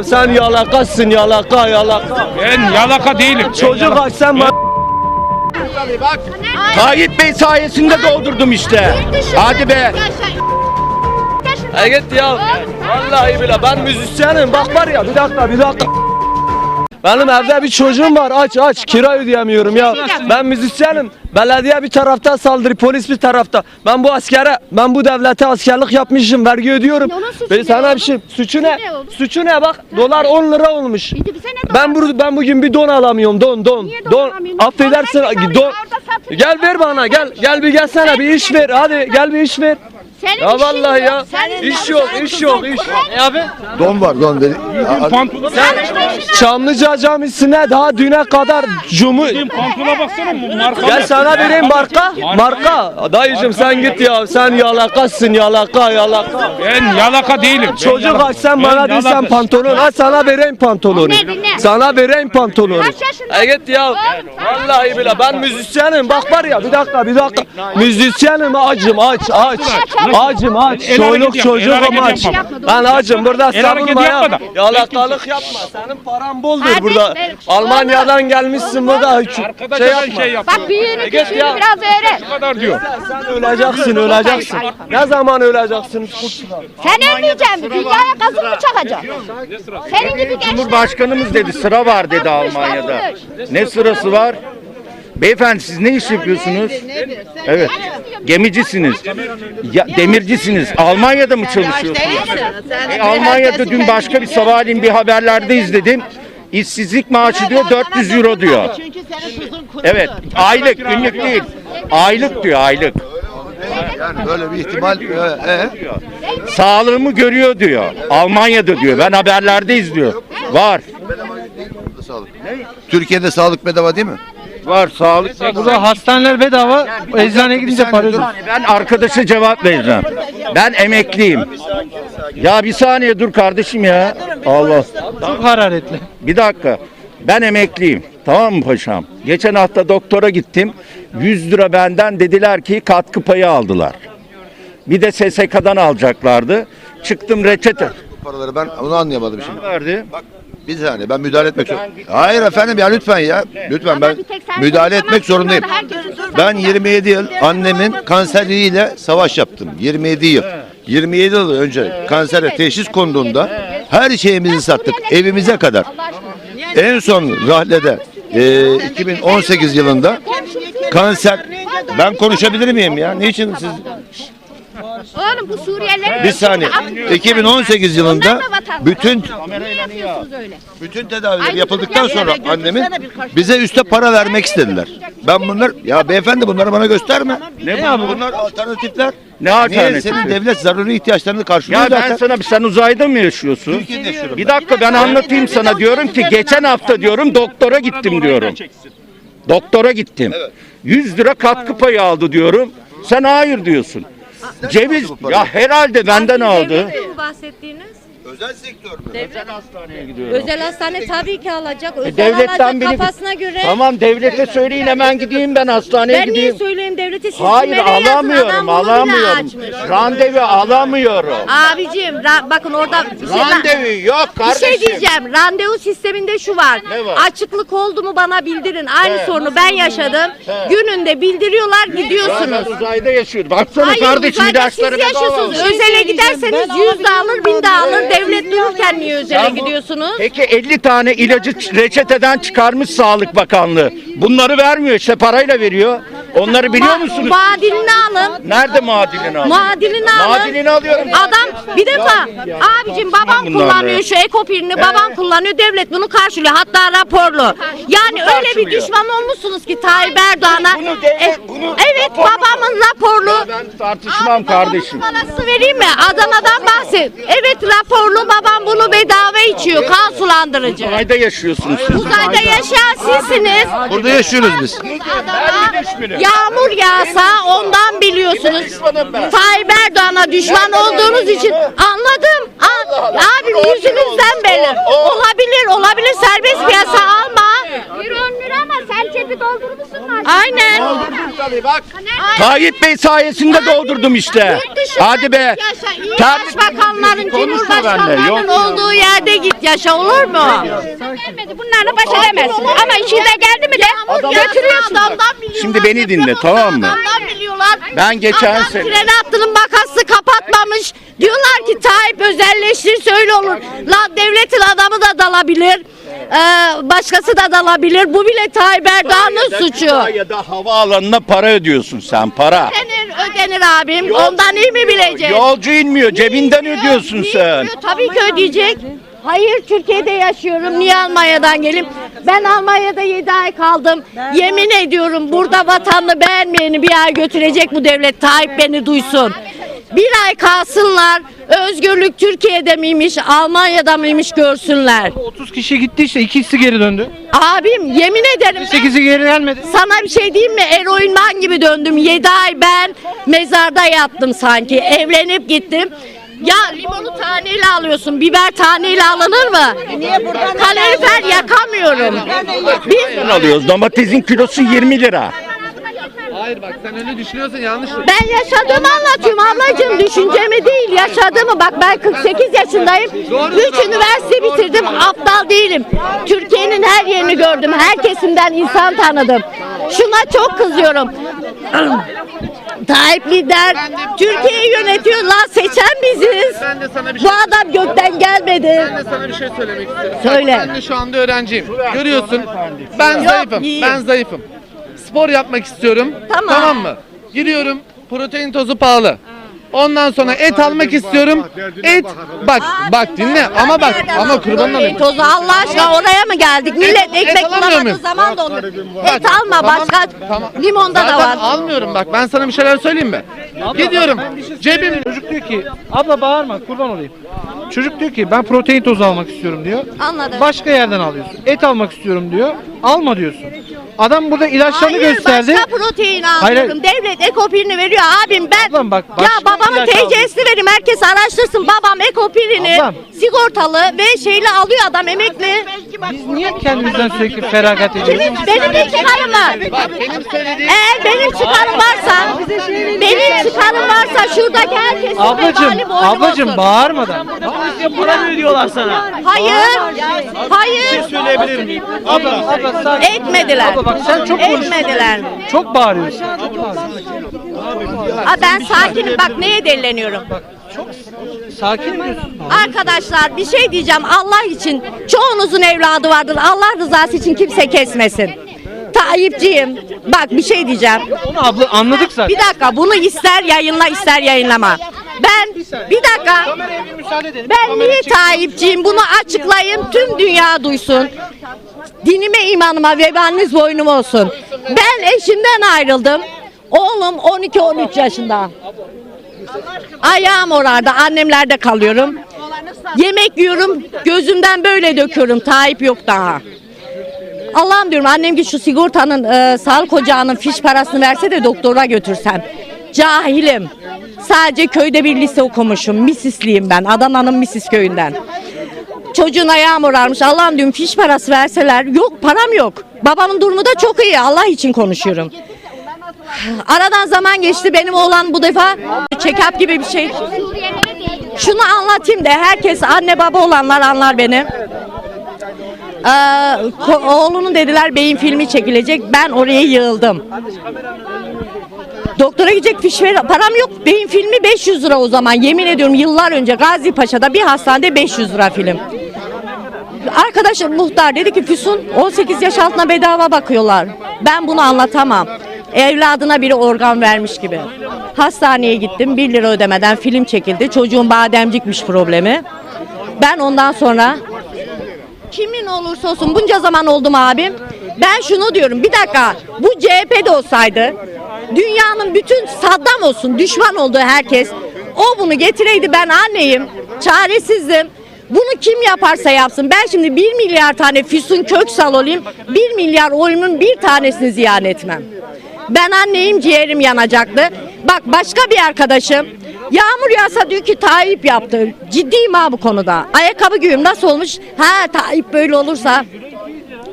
Sen yalakasın yalaka yalaka. Ben yalaka değilim. Çocuk aç sen bana. Tayyip Bey sayesinde doldurdum işte. Hadi be. E git ya. Vallahi bile ben müzisyenim. Bak var ya bir dakika bir dakika. Benim evde bir çocuğum var aç aç kira ödeyemiyorum ya. Ben müzisyenim. Belediye bir tarafta saldırı polis bir tarafta. Ben bu askere ben bu devlete askerlik yapmışım vergi ödüyorum. Ben sana bir şey suçu ne? Suçu ne bak dolar 10 lira olmuş. Ben bur ben bugün bir don alamıyorum don don. Don affedersin Don. Gel ver bana gel gel bir gelsene bir iş ver hadi gel bir iş ver. Senin Ya işin vallahi yok. ya Senin iş yok iş yok iş. Ne abi? Don var don dedi. Pantolon, Çamlıca Camisi'ne daha düne kadar cumu pantolona baksana bu marka. Gel sana vereyim marka. Marka. Dayıcım sen git ya. Sen yalakasın yalaka yalaka. Ben yalaka değilim. Ben Çocuk yalaka- aç sen Ben bana diyorsan yalaka- pantolon. Ha sana vereyim pantolonu. Dinle. Sana vereyim pantolonu. Kaç yaşındasın? E git ya. Vallahi bile ben müzisyenim. Bak var ya bir dakika bir dakika. Müzisyenim acım aç aç. Acım aç. El yap, el çocuğum hareketi aç. yapma. Ben acım burada El savunma hareketi ya. yapma da. Yalakalık yapma. Senin paran boldur Hadi, burada. Almanya'dan gelmişsin burada. Arkadaşa Şey yapma. şey yap. Bak büyüğünü Git küçüğünü ya. biraz öğren. Bu kadar diyor. Sen öleceksin, öleceksin. Ne zaman öleceksin? Sen ölmeyeceksin. Dünyaya kazık mı çakacaksın? Senin gibi gençler. Cumhurbaşkanımız dedi sıra var dedi Almanya'da. Ne sırası var? Beyefendi siz ne iş yapıyorsunuz? Evet. Gemicisiniz. Ya, demircisiniz. Almanya'da mı çalışıyorsunuz? E, Almanya'da dün başka bir sabahleyin bir haberlerde izledim. İşsizlik maaşı diyor 400 euro diyor. Evet aylık günlük değil. Aylık diyor aylık. Yani böyle bir ihtimal. E, e. Sağlığımı görüyor diyor. Almanya'da diyor. Ben haberlerde izliyor. Var. Sağlık. Türkiye'de sağlık bedava değil mi? Var sağlık. Burada hastaneler bedava, eczaneye gidince para ödüyorsun. Ben arkadaşa cevap vereceğim. Ben emekliyim. Ya bir saniye dur kardeşim ya. Allah. Çok hararetli. Bir dakika. Ben emekliyim. Tamam mı paşam? Geçen hafta doktora gittim. 100 lira benden dediler ki katkı payı aldılar. Bir de SSK'dan alacaklardı. Çıktım reçete. Bu paraları ben onu anlayamadım şimdi. Verdi. Bir saniye ben müdahale etmek zorundayım. Hayır efendim ya lütfen ya. Lütfen ben müdahale etmek zorundayım. Ben 27 yıl annemin kanseriyle savaş yaptım. 27 yıl. 27 yıl önce kansere teşhis konduğunda her şeyimizi sattık. Evimize kadar. En son rahlede e, 2018 yılında kanser ben konuşabilir miyim ya? Niçin siz Oğlum bu Suriyeliler... bir saniye 2018 yılında bütün Niye bütün tedaviler Aynı yapıldıktan sonra annemin bize üste para vermek istediler. Ben bunlar ya beyefendi bunları bana gösterme. Ne bu? Bunlar alternatifler. Ne Niye alternatif? senin devlet zaruri ihtiyaçlarını karşılıyor Ya ben zaten. sana sen uzayda mı yaşıyorsun? Türkiye'de yaşıyorum. Bir dakika ben anlatayım sana diyorum ki geçen hafta diyorum doktora gittim diyorum. Doktora gittim. 100 lira katkı payı aldı diyorum. Sen hayır diyorsun. Ceviz ya herhalde benden aldı. Bu bahsettiğiniz? Özel sektör mü? Özel hastaneye gidiyorum. Özel hastane tabii ki alacak. Özel E, devletten alacak beni kafasına göre. Tamam devlete söyleyin hemen gideyim ben hastaneye Ben niye gideyim. söyleyeyim devlete siz Hayır kime yazın? alamıyorum Adam bunu bile alamıyorum. açmış. Randevu alamıyorum. Abicim ra- bakın orada bir şey, Randevu yok bir kardeşim. şey diyeceğim. Randevu sisteminde şu var. Ne var? Açıklık oldu mu bana bildirin. Aynı He. sorunu ben yaşadım. Gününde bildiriyorlar gidiyorsunuz. Ben uzayda yaşıyorum. Baksana Hayır kardeşim uzayda siz ilaçları bedava. yaşıyorsunuz. Özele giderseniz yüz de alır bin de alır. Devlet dururken niye özele bu- gidiyorsunuz? Peki 50 tane ilacı reçeteden çıkarmış Sağlık Bakanlığı. Bunları vermiyor işte parayla veriyor. Onları biliyor Ma- musunuz? Muadilini alın. Nerede muadilini alıyor? Muadilini alın. Muadilini alıyorum. Adam bir defa abicim babam bunlar kullanıyor be. şu ekopirini babam kullanıyor devlet bunu karşılıyor hatta raporlu. Yani öyle bir karşılıyor? düşman olmuşsunuz ki Tayyip Erdoğan'a. Bunu devlet- E, bunu evet raporlu babamın raporlu. Ben tartışmam kardeşim. Parası vereyim mi? Adana'dan bahset. Evet raporlu babam bunu bedava içiyor kan sulandırıcı. Uzayda yaşıyorsunuz siz. Uzayda yaşayan sizsiniz. Burada yaşıyoruz biz. Adana yağmur yağsa ondan biliyorsunuz. Tayyip Erdoğan'a düşman olduğunuz için anladım. Abi yüzünüzden belli. Olabilir olabilir. Serbest piyasa alma. Bir on lira ama sen cebine cebi doldurmuşsun Aynen. Tayyip Bey sayesinde doldurdum işte. Hadi be. Yaşa. İyi Terlik- başbakanların, Konuşma cumhurbaşkanlarının benimle, yok. olduğu yerde git yaşa olur mu? Bunlarla baş edemezsin. Ama işine geldi mi de götürüyorsun. Şimdi beni dinle, tamam mı? Adamdan biliyorlar. Ben geçen Adam sene- tren hattının makası kapatmamış. Diyorlar ki Tayyip özelleştirirse öyle olur. La devletin adamı da dalabilir. Ee, başkası da dalabilir. Bu bile Tayyip Erdoğan'ın suçu. Ya da havaalanına para ödüyorsun sen para. Ödenir, ödenir abim. Ondan iyi mi bilecek? Yolcu inmiyor cebinden ödüyorsun Niye sen. ödüyor? Tabii ki ödeyecek. Hayır Türkiye'de yaşıyorum. Niye Almanya'dan geleyim? Ben Almanya'da 7 ay kaldım. Yemin ediyorum burada vatanını beğenmeyeni bir ay götürecek bu devlet. Tayyip beni duysun. Bir ay kalsınlar. Özgürlük Türkiye'de miymiş, Almanya'da mıymış görsünler. 30 kişi gitti işte ikisi geri döndü. Abim yemin ederim ben 8'i geri gelmedi. sana bir şey diyeyim mi? Eroinman gibi döndüm. 7 ay ben mezarda yattım sanki. Evlenip gittim. Ya limonu taneyle alıyorsun. Biber taneyle alınır mı? Niye buradan Kalorifer yakamıyorum. Biz Biz alıyoruz domatesin kilosu 20 lira. Hayır bak sen öyle düşünüyorsan yanlış. ben yaşadığımı anlatıyorum ablacığım. Düşüncemi değil yaşadığımı. Bak ben 48 yaşındayım. 3 üniversite bitirdim. Aptal değilim. Türkiye'nin her yerini gördüm. Her kesimden insan tanıdım. Şuna çok kızıyorum. Tayyip lider Türkiye'yi yönetiyor lan seçen biziz. Ben de sana bir Bu adam gökten gelmedi. Ben de sana bir şey söylemek istiyorum. Söyle. Ben de şu anda öğrenciyim. Görüyorsun. Ben zayıfım. Ben zayıfım. Spor yapmak istiyorum. Tamam. mı? Giriyorum. Protein tozu pahalı. Ondan sonra et almak istiyorum. Et bak bak dinle ama bak ama kurban olayım. Tozu Allah aşkına oraya mı geldik? Millet et ekmek alamıyor bulamadığı muyum? zaman da olur. Bak, Et alma başka tamam. limonda da Zaten var. almıyorum bak ben sana bir şeyler söyleyeyim mi? Gidiyorum. Cebim Çocuk diyor ki abla bağırma kurban olayım. Çocuk diyor ki ben protein tozu almak istiyorum diyor. Anladım. Başka yerden alıyorsun. Et almak istiyorum diyor. Alma diyorsun. Adam burada ilaçlarını Hayır gösterdi. başka protein Hayır, alıyorum. Devlet ekopirini veriyor abim ben. Ablam bak, ya başka babamın ilaç TC'sini vereyim herkes araştırsın. Babam ekopirini Ablam. sigortalı ve şeyle alıyor adam emekli. Biz niye kendimizden sürekli feragat ediyoruz? Benim, benim de çıkarım var. bak benim söylediğim Eğer benim çıkarım varsa, benim çıkarım varsa şuradaki herkesin Ablacım, vebali boynum ablacım olsun. bağırmadan. Para mı ödüyorlar sana? Hayır, hayır. Söyleyebilir miyim? Abla, abla sakin. Etmediler. Abla bak sen çok. Etmediler. Çok bağırıyorsun. Aa, ben sakinim bak neye delileniyorum. Sakin diyorsun. Arkadaşlar bir şey diyeceğim Allah için çoğunuzun evladı vardır Allah rızası için kimse kesmesin. Tayyipciyim. Bak bir şey diyeceğim. Onu abla anladık zaten. Bir dakika bunu ister yayınla ister yayınlama. Ben bir dakika. Ben niye Tayyipciyim bunu açıklayayım tüm dünya duysun. Dinime imanıma vebaliniz boynum olsun. Ben eşimden ayrıldım. Oğlum 12-13 yaşında. Ayağım orada annemlerde kalıyorum. Yemek yiyorum gözümden böyle döküyorum Tayyip yok daha. Allah'ım diyorum annem ki şu sigortanın e, sağlık ocağının fiş parasını verse de doktora götürsem. Cahilim. Sadece köyde bir lise okumuşum. Misisliyim ben. Adana'nın Misis köyünden. Çocuğun ayağı morarmış. Allah'ım diyorum fiş parası verseler. Yok param yok. Babamın durumu da çok iyi. Allah için konuşuyorum. Aradan zaman geçti. Benim oğlan bu defa check-up gibi bir şey. Şunu anlatayım da herkes anne baba olanlar anlar beni. Ee, oğlunun dediler beyin filmi çekilecek. Ben oraya yığıldım. Doktora gidecek fiş ver param yok. Beyin filmi 500 lira o zaman. Yemin ediyorum yıllar önce Gazi Paşa'da bir hastanede 500 lira film. Arkadaşım muhtar dedi ki Füsun 18 yaş altına bedava bakıyorlar. Ben bunu anlatamam. Evladına biri organ vermiş gibi. Hastaneye gittim 1 lira ödemeden film çekildi. Çocuğun bademcikmiş problemi. Ben ondan sonra kimin olursa olsun bunca zaman oldum abim. Ben şunu diyorum bir dakika bu CHP'de olsaydı dünyanın bütün Saddam olsun düşman olduğu herkes o bunu getireydi ben anneyim çaresizdim. Bunu kim yaparsa yapsın. Ben şimdi 1 milyar tane Füsun Köksal olayım. 1 milyar oyumun bir tanesini ziyan etmem. Ben anneyim ciğerim yanacaktı. Bak başka bir arkadaşım Yağmur yağsa diyor ki Tayyip yaptı. Ciddiyim ha bu konuda. Ayakkabı giyiyorum nasıl olmuş? Ha Tayyip böyle olursa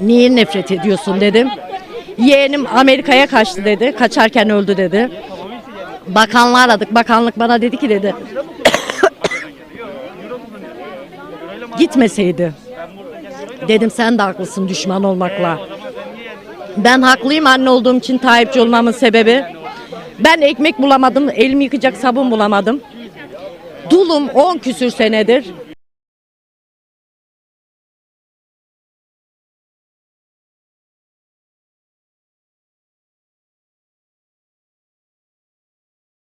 niye nefret ediyorsun dedim. Yeğenim Amerika'ya kaçtı dedi. Kaçarken öldü dedi. Bakanlığı aradık. Bakanlık bana dedi ki dedi. Gitmeseydi. Dedim sen de haklısın düşman olmakla. Ben haklıyım anne olduğum için Tayyipçi olmamın sebebi. Ben ekmek bulamadım, elimi yıkayacak sabun bulamadım. Dulum 10 küsür senedir.